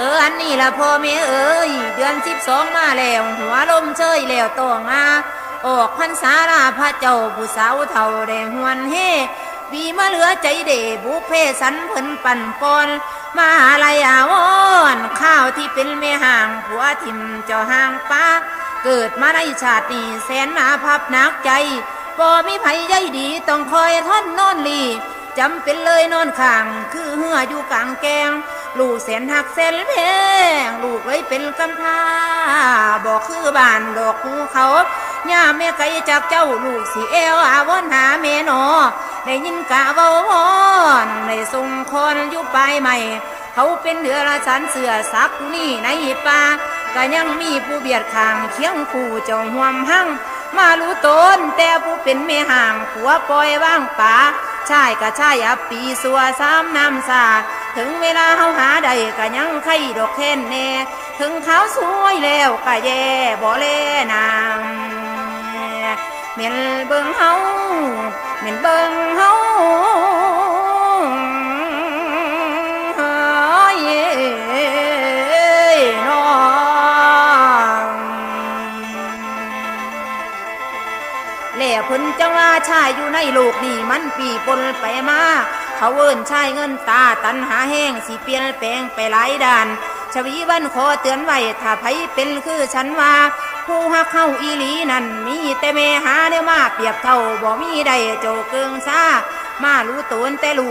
เอออันนี้ละพ่อแม่เอ้ยเดือนสิบสองมาแล้ว หัวลมเชยแล้วต่องาออกพรรษาลาพระเจ้าผู้สาวเท่าแดงหวนเฮวีมาเหลือใจเดบุพเพสันเพิ่นปั่นปอนมาลายอาวอนข้าวที่เป็นแม่ห่างผัวทิมเจ้าห่างป้าเกิดมาในชาตินี้แสนหนาพับนักใจบ่มีไผใยดีต้องคอยท่อนนอนลีจำเป็นเลยนอนข้าง คือเหืออยู่กลางแกง ลูกแสนหักแสนแพงลูกไว้เป็นกำพร้าบอกคือบ้านดอกภูเขาย่าแม่ไกลจากเจ้าลูกสิเอวอาวอนหาแม่นอได้ยินกะเว้าวอนได้ส่งคนอยู่ปายใหม่ เขาเป็นเดือละชันเสือสักนี่ในป่าก็ยังมีผู้เบียดขางเคียงคู่เจ้าห่วมหั่งมารู้ตนแต่ผู้เป็นแม่ห่างผัวปล่อยว่างป่าชายก็ชายอับปีสัวสามน้ำสา ถึงเวลาเฮาหาได้ก็ยังไข่ดอกแค้นแน่ถึงเขาสวยแล้วก็แย่บ่แลนางเมียนเบิ่งเฮาเมียนเบิ่งเฮาเฮ้ยน้องแล้วเพิ่นจังว่าชายอยู่ในโลกนี่มันปีปนไปมา เขาเวินชายเงินตาตันหาแห้งสีเปลี่ยนแปลงไปหลายด่านชวีวันขอเตือนไว้ถ้าไผเป็นคือฉันว่าผู้ฮักเข้าอีหลีนั่นมีแต่เม่หาเดียมาเปรียบเท่าบ่มีใดโจเกิงซามารู้ตนแต่ลู